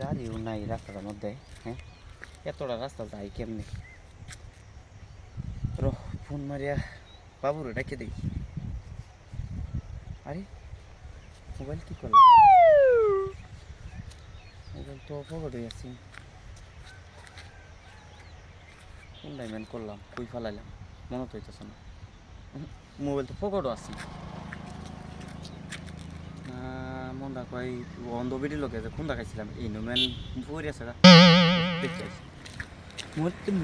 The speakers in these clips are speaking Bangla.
গাড়িও নাই রাস্তাটার মধ্যে হ্যাঁ? এতটা রাস্তা যাই কেমনে? র ফোন মারিয়া বাবুরে ডাকে দিই। আরে, মোবাইল কি করলাম মোবাইল তো পকেট হয়ে আছি। কোন ডাইমেন্ট করলাম? কই ফেলাইলাম? মনে তো হইতেছে না। মোবাইল তো পকেটও আছে। মন রাখো এই অন্ধ বেটি লোকে যে খুন দেখাইছিলাম এই নোম্যান পড়ে আছে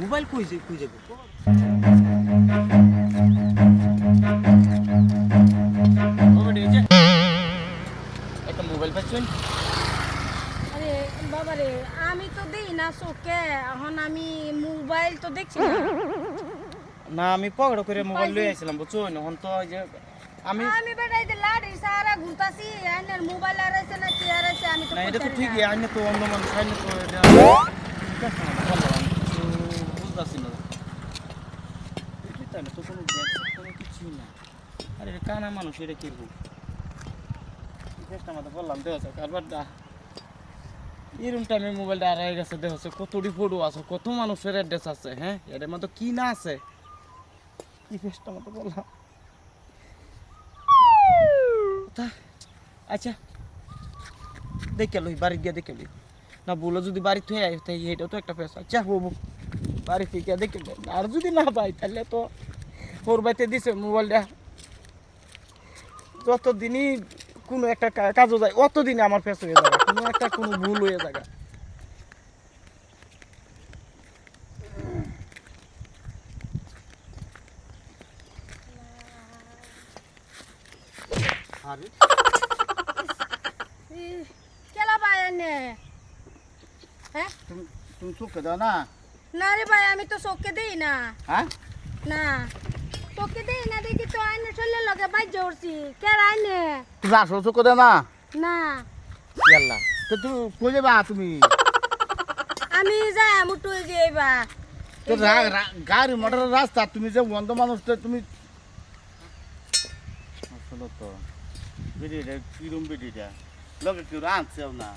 মোবাইল কই কই যাব? একটা মোবাইল পাচ্ছেন আরে বাবা রে আমি তো দেই না চোখে। এখন আমি মোবাইল তো দেখছি না। আমি পকেট করে মোবাইল লই আইছিলাম বুঝছ? এখন তো ওই যে আমি আমি বেটাই যে লাড়ি সারা ঘুরতাছি আইনের মোবাইল আর আছে না কি আর আছে আমি তো না এটা তো ঠিকই। আইনে তো অন্য মানুষ আইনে তো এটা ঠিক না, আমি না। তো, কোনো কোনো না। আরে কানা মানুষ এটা কি করব চেষ্টা মতো বললাম দেখ কারবার এরকম টাইমে মোবাইলটা হারাই গেছে দেখ কতটি ফটো আছে কত মানুষের অ্যাড্রেস আছে হ্যাঁ? এর মতো কি না আছে? কি চেষ্টা মতো বললাম তা, আচ্ছা। দেখে লই বাড়ি গিয়ে দেখে লই। না বলো যদি বাড়ি থুয়ে আয় তাই এটাও তো একটা পেশা আচ্ছা হবু বাড়ি থেকে দেখে। আর যদি না পাই তাহলে তো ওর বাড়িতে দিছে মোবাইলটা। যতদিনই কোনো একটা কাজও যায় অতদিনে আমার ফেস হয়ে যাবে। কোনো একটা কোনো ভুল হয়ে যাবে। আরে কেলা এনে? হ্যাঁ? তুমি তুমি চোখে দাও না। না রে ভাই আমি তো চোখে দেই না। হ্যাঁ? না। চোখে দেই না দেখি তো আইনে চলে লগে বাইর জড়ছি কে আইনে তুমি আসো চোখে দাও না। না। ইয়াল্লা তো তুমি কই যাবা তুমি? আমি যাই মুটু যে এবার তো গাড়ি মোটরের রাস্তা তুমি যে বন্ধ মানুষ তুমি আসলে তো। বেরিয়ে কিরম বেরিয়ে লোকে কেউ আনছেও না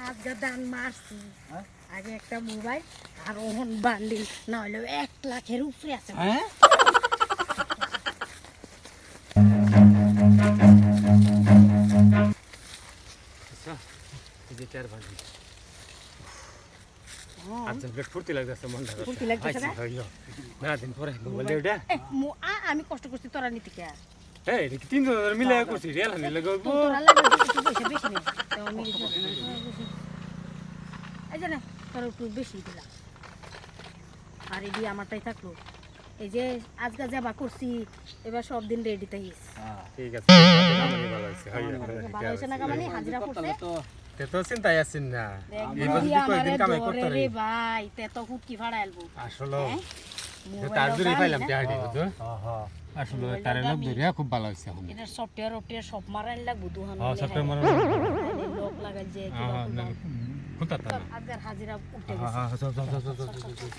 আজকে দান মারছি। আগে একটা মোবাইল আর ওহন বান্ডিল না হলে এক লাখের উপরে আছে। হ্যাঁ? চার ভাজি হ্যাঁ। আর্জেন্ট প্লেট ফুর্তি লাগতেছে মন ঢাকা ফুর্তি লাগতেছে না? না দিন পরে মোবাইল দিয়ে ওটা এ, মো- আ- আমি কষ্ট করছি তোরা নিতে কে? তিন মিলে করছি রিয়াল হানি লাগবে এই যে না তোর একটু বেশি দিলাম আর আমারটাই থাকল এই যে আজকে যাবা করছি এবার সব দিন রেডি থাকিস ঠিক আছে কামানি ভালো আছে ভালো হয়েছে না কামানি হাজিরা করছে তে তো চিন্তাই আছেন না একদম এবার যদি আমারে কয়েকদিন কামাই করতে রে ভাই তে তো হুটকি ফাড়া এলবো আসলে হ্যাঁ? তার জুড়ে পাইলাম বুঝছ আসলে তার লোক। ধরে খুব ভালো হয়েছে এখন এটার সফটওয়্যার সব মারাইন লাগবো দুহান হ্যাঁ মানে লোক লাগাই যে হ্যাঁ আজকের হাজিরা উঠে হ্যাঁ গেছে